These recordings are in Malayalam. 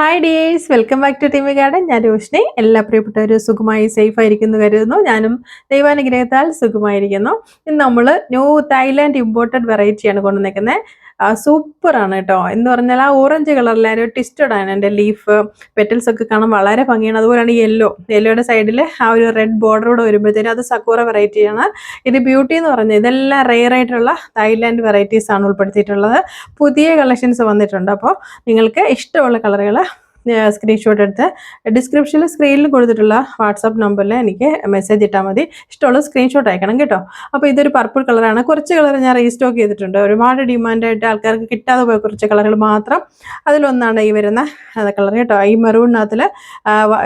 Hi dears welcome back to ടീമി garden ഞാൻ രോഷിനി എല്ലാ പ്രിയപ്പെട്ടവരും സുഖമായി സേഫ് ആയിരിക്കുന്നു കരുതുന്നു. ഞാനും ദൈവാനുഗ്രഹത്താൽ സുഖമായിരിക്കുന്നു. ഇന്ന് നമ്മൾ ന്യൂ തായ്ലാൻഡ് ഇമ്പോർട്ടഡ് വെറൈറ്റിയാണ് കൊണ്ടുവന്നേക്കുന്നത് സൂപ്പറാണ് കേട്ടോ. എന്ന് പറഞ്ഞാൽ ആ ഓറഞ്ച് കളറിലെ ഒരു ട്വിസ്റ്റഡ് ആണ് എന്റെ ലീഫ് പെറ്റൽസ് ഒക്കെ കാണാൻ വളരെ ഭംഗിയാണ്. അതുപോലെയാണ് യെല്ലോ യെല്ലോയുടെ സൈഡിൽ ആ ഒരു റെഡ് ബോർഡറോട് വരുമ്പോഴത്തേനും അത് സക്കൂറ വെറൈറ്റിയാണ് ഇത് ബ്യൂട്ടി എന്ന് പറഞ്ഞാൽ ഇതെല്ലാം റെയർ ആയിട്ടുള്ള തായ്ലാൻഡ് വെറൈറ്റീസ് ആണ് ഉൾപ്പെടുത്തിയിട്ടുള്ളത്. പുതിയ കളക്ഷൻസ് വന്നിട്ടുണ്ട്. അപ്പോൾ നിങ്ങൾക്ക് ഇഷ്ടമുള്ള കളറുകൾ സ്ക്രീൻഷോട്ട് എടുത്ത് ഡിസ്ക്രിപ്ഷനിൽ സ്ക്രീനിൽ കൊടുത്തിട്ടുള്ള വാട്സാപ്പ് നമ്പറിൽ എനിക്ക് മെസ്സേജ് ഇട്ടാൽ മതി. ഇഷ്ടമുള്ള സ്ക്രീൻഷോട്ട് അയക്കണം കേട്ടോ. അപ്പോൾ ഇതൊരു പർപ്പിൾ കളറാണ് കുറച്ച് കളർ ഞാൻ റീസ്റ്റോക്ക് ചെയ്തിട്ടുണ്ട്. ഒരുപാട് ഡിമാൻഡായിട്ട് ആൾക്കാർക്ക് കിട്ടാതെ പോയ കുറച്ച് കളറുകൾ മാത്രം അതിലൊന്നാണ് ഈ വരുന്ന കളർ കേട്ടോ. ഈ മെറൂണിനകത്തിൽ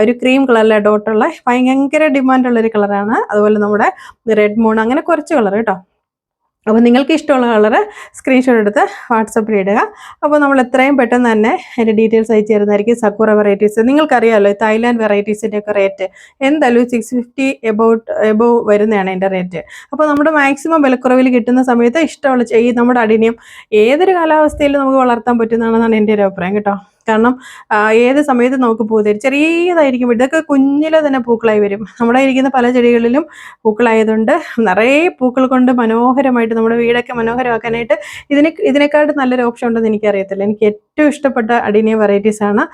ഒരു ക്രീം കളറിലെ ഡോട്ടുള്ള ഭയങ്കര ഡിമാൻഡുള്ളൊരു കളറാണ് അതുപോലെ നമ്മുടെ റെഡ് മൂൺ അങ്ങനെ കുറച്ച് കളർ കേട്ടോ. അപ്പോൾ നിങ്ങൾക്ക് ഇഷ്ടമുള്ള കളറ് സ്ക്രീൻഷോട്ട് എടുത്ത് വാട്സപ്പിൽ ഇടുക. അപ്പോൾ നമ്മൾ എത്രയും പെട്ടെന്ന് തന്നെ അതിന്റെ ഡീറ്റെയിൽസ് അയച്ചു തരുന്നതായിരിക്കും സക്കൂറ വെറൈറ്റീസ് നിങ്ങൾക്കറിയാമല്ലോ തായ്ലാൻഡ് വെറൈറ്റീസിന്റെ ഒക്കെ റേറ്റ് എന്തായാലും സിക്സ് ഫിഫ്റ്റി എബൌട്ട് എബോവ് വരുന്നതാണ് അതിന്റെ റേറ്റ് അപ്പോൾ നമ്മുടെ മാക്സിമം വിലക്കുറവിൽ കിട്ടുന്ന സമയത്ത് ഇഷ്ടമുള്ള ഈ നമ്മുടെ അടിനിയം ഏതൊരു കാലാവസ്ഥയിലും നമുക്ക് വളർത്താൻ പറ്റുന്നതാണെന്നാണ് എന്റെ ഒരു അഭിപ്രായം കേട്ടോ. കാരണം ഏത് സമയത്ത് നമുക്ക് പൂ തരും. ചെറിയതായിരിക്കും. ഇതൊക്കെ കുഞ്ഞിലെ തന്നെ പൂക്കളായി വരും. നമ്മുടെ ഇരിക്കുന്ന പല ചെടികളിലും പൂക്കളായതുകൊണ്ട് നിറയെ പൂക്കൾ കൊണ്ട് മനോഹരമായിട്ട് നമ്മുടെ വീടൊക്കെ മനോഹരമാക്കാനായിട്ട് ഇതിനെ ഇതിനെക്കാട്ടും നല്ലൊരു ഓപ്ഷൻ ഉണ്ടെന്ന് എനിക്കറിയത്തില്ല. എനിക്ക് ഏറ്റവും ഇഷ്ടപ്പെട്ട അടിനിയ വെറൈറ്റീസാണ്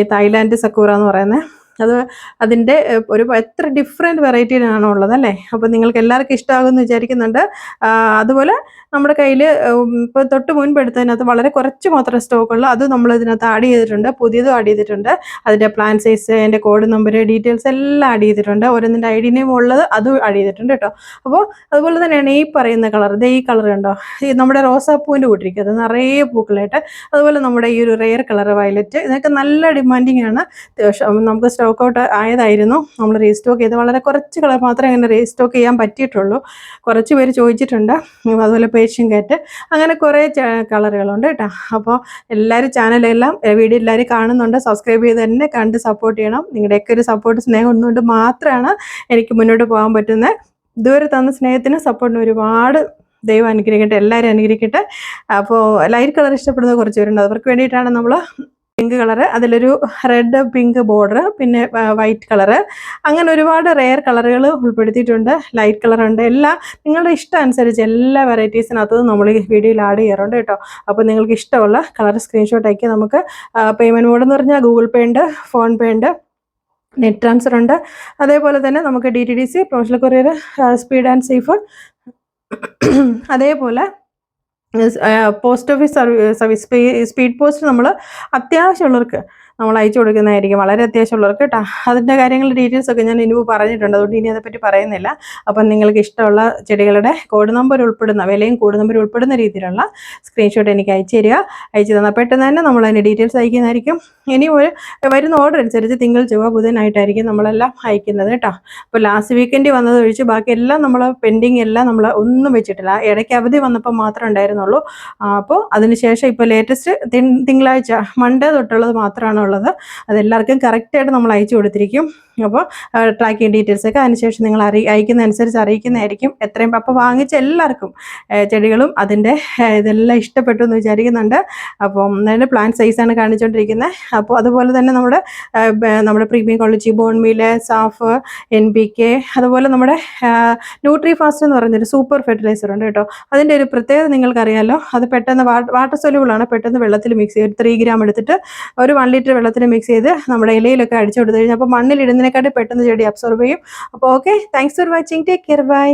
ഈ തായ്ലാൻഡ് സക്കൂറ എന്ന് പറയുന്നത്. അത് അതിന്റെ ഒരു എത്ര ഡിഫറെന്റ് വെറൈറ്റിയിലാണോ ഉള്ളത് അല്ലേ? അപ്പോൾ നിങ്ങൾക്ക് എല്ലാവർക്കും ഇഷ്ടമാകുമെന്ന് വിചാരിക്കുന്നുണ്ട്. അതുപോലെ നമ്മുടെ കയ്യിൽ ഇപ്പോൾ തൊട്ട് മുൻപ് എടുത്തതിനകത്ത് വളരെ കുറച്ച് മാത്രം സ്റ്റോക്കുള്ളൂ അത് നമ്മൾ ഇതിനകത്ത് ആഡ് ചെയ്തിട്ടുണ്ട്. പുതിയതും ആഡ് ചെയ്തിട്ടുണ്ട്. അതിന്റെ പ്ലാൻ സൈസ് അതിന്റെ കോഡ് നമ്പർ ഡീറ്റെയിൽസ് എല്ലാം ആഡ് ചെയ്തിട്ടുണ്ട്. ഓരോന്നിന്റെ ഐ ഡി നെയിം ഉള്ളത് അതും ആഡ് ചെയ്തിട്ടുണ്ട് കേട്ടോ. അപ്പോൾ അതുപോലെ തന്നെയാണ് ഈ പറയുന്ന കളർ ഇത് ഈ കളർ കണ്ടോ? ഈ നമ്മുടെ റോസാപ്പൂവിന്റെ കൂട്ടിരിക്കുന്നത്. നിറയെ പൂക്കളായിട്ട്. അതുപോലെ നമ്മുടെ ഈ ഒരു റെയർ കളർ വയലറ്റ് ഇതൊക്കെ നല്ല ഡിമാൻഡിങ് ആണ്. നമുക്ക് സ്റ്റോക്ക് ഔട്ട് ആയതായിരുന്നു. നമ്മൾ റീസ്റ്റോക്ക് ചെയ്ത് വളരെ കുറച്ച് കളർ മാത്രമേ അങ്ങനെ റീസ്റ്റോക്ക് ചെയ്യാൻ പറ്റിയിട്ടുള്ളൂ. കുറച്ച് പേര് ചോദിച്ചിട്ടുണ്ട്. അതുപോലെ പേഷ്യൻ കാറ്റ്. അങ്ങനെ കുറേ കളറുകളുണ്ട് കേട്ടോ. അപ്പോൾ എല്ലാവരും ചാനലെല്ലാം വീഡിയോ എല്ലാവരും കാണുന്നുണ്ട്. സബ്സ്ക്രൈബ് ചെയ്ത് തന്നെ കണ്ട് സപ്പോർട്ട് ചെയ്യണം. നിങ്ങളുടെയൊക്കെ ഒരു സപ്പോർട്ട് സ്നേഹം ഒന്നുകൊണ്ട് മാത്രമാണ് എനിക്ക് മുന്നോട്ട് പോകാൻ പറ്റുന്നത്. ഇതുവരെ തന്ന സ്നേഹത്തിന് സപ്പോർട്ടിന് ഒരുപാട് ദൈവം അനുഗ്രഹിക്കട്ടെ എല്ലാവരും അനുഗ്രഹിക്കട്ടെ. അപ്പോൾ ലൈറ്റ് കളർ ഇഷ്ടപ്പെടുന്ന കുറച്ച് പേരുണ്ട്. അവർക്ക് വേണ്ടിയിട്ടാണ് നമ്മൾ പിങ്ക് കളറ് അതിലൊരു റെഡ് പിങ്ക് ബോർഡർ പിന്നെ വൈറ്റ് കളറ് അങ്ങനെ ഒരുപാട് റെയർ കളറുകൾ ഉൾപ്പെടുത്തിയിട്ടുണ്ട്. ലൈറ്റ് കളർ ഉണ്ട്. എല്ലാം നിങ്ങളുടെ ഇഷ്ടം അനുസരിച്ച് എല്ലാ വെറൈറ്റീസിനകത്തും നമ്മൾ ഈ വീഡിയോയിൽ ആഡ് ചെയ്യാറുണ്ട് കേട്ടോ. അപ്പോൾ നിങ്ങൾക്ക് ഇഷ്ടമുള്ള കളർ സ്ക്രീൻഷോട്ട് ആക്കി നമുക്ക് പേയ്മെന്റ് മോഡ് എന്ന് പറഞ്ഞാൽ ഗൂഗിൾ പേ ഉണ്ട് ഫോൺ പേ ഉണ്ട് നെറ്റ് ട്രാൻസ്ഫർ ഉണ്ട്. അതേപോലെ തന്നെ നമുക്ക് D T D C professional courier speed and safe അതേപോലെ post office service speed post നമ്മൾ അത്യാവശ്യമുള്ളവർക്ക് നമ്മൾ അയച്ചു കൊടുക്കുന്നതായിരിക്കും. വളരെ അത്യാവശ്യമുള്ളവർക്ക് കേട്ടോ അതിന്റെ കാര്യങ്ങൾ ഡീറ്റെയിൽസ് ഒക്കെ ഞാൻ ഇനിവ് പറഞ്ഞിട്ടുണ്ട്. അതുകൊണ്ട് ഇനി അതേപ്പറ്റി പറയുന്നില്ല. അപ്പം നിങ്ങൾക്ക് ഇഷ്ടമുള്ള ചെടികളുടെ കോഡ് നമ്പർ ഉൾപ്പെടുന്ന വിലയും കോഡ് നമ്പർ ഉൾപ്പെടുന്ന രീതിയിലുള്ള സ്ക്രീൻഷോട്ട് എനിക്ക് അയച്ചു തരിക. അയച്ചു തന്നാൽ പെട്ടെന്ന് തന്നെ നമ്മൾ അതിന്റെ ഡീറ്റെയിൽസ് അയക്കുന്നതായിരിക്കും. ഇനി ഒരു വരുന്ന ഓർഡർ അനുസരിച്ച് തിങ്കൾ ചൊവ്വ ബുധനായിട്ടായിരിക്കും നമ്മളെല്ലാം അയക്കുന്നത് കേട്ടോ അപ്പോൾ ലാസ്റ്റ് വീക്കെൻഡ് വന്നത് ഒഴിച്ച് ബാക്കി എല്ലാം നമ്മൾ പെൻഡിങ് എല്ലാം നമ്മൾ ഒന്നും വെച്ചിട്ടില്ല. ഇടയ്ക്ക് അവധി വന്നപ്പോൾ മാത്രമേ ഉണ്ടായിരുന്നുള്ളൂ. അപ്പോൾ അതിനുശേഷം ഇപ്പോൾ ലേറ്റസ്റ്റ് തിങ്കളാഴ്ച മൺഡേ തൊട്ടുള്ളത് മാത്രമാണ് ഉള്ളത്. അതെല്ലാവർക്കും കറക്റ്റായിട്ട് നമ്മൾ അയച്ചു കൊടുത്തിരിക്കും. അപ്പോൾ ട്രാക്കിംഗ് ഡീറ്റെയിൽസ് ഒക്കെ അതിനുശേഷം നിങ്ങൾ അറി അയക്കുന്നതനുസരിച്ച് അറിയിക്കുന്നതായിരിക്കും. എത്രയും അപ്പോൾ വാങ്ങിച്ച എല്ലാവർക്കും ചെടികളും അതിന്റെ ഇതെല്ലാം ഇഷ്ടപ്പെട്ടു എന്ന് വിചാരിക്കുന്നുണ്ട്. അപ്പം അതിന്റെ പ്ലാന്റ് സൈസാണ് കാണിച്ചുകൊണ്ടിരിക്കുന്നത് അപ്പോൾ അതുപോലെ തന്നെ നമ്മുടെ നമ്മുടെ premium college bonemeal Saaf N B K അതുപോലെ നമ്മുടെ ന്യൂട്രി ഫാസ്റ്റ് എന്ന് പറഞ്ഞൊരു സൂപ്പർ ഫെർട്ടിലൈസർ ഉണ്ട് കേട്ടോ. അതിന്റെ ഒരു പ്രത്യേകത നിങ്ങൾക്കറിയാമല്ലോ അത് പെട്ടെന്ന് വാട്ടർ സൊല്യൂബിളാണ് പെട്ടെന്ന് വെള്ളത്തിൽ മിക്സ് ചെയ്ത് ത്രീ ഗ്രാം എടുത്തിട്ട് ഒരു വൺ ലിറ്റർ വെള്ളത്തിൽ മിക്സ് ചെയ്ത് നമ്മുടെ ഇലയിലൊക്കെ അടിച്ചു കൊടുത്തു കഴിഞ്ഞാൽ അപ്പോൾ മണ്ണിലിടുന്നതിനെക്കാട്ടി പെട്ടെന്ന് ചെടി അബ്സോർബ് ചെയ്യും. അപ്പോൾ okay thanks for watching take care bye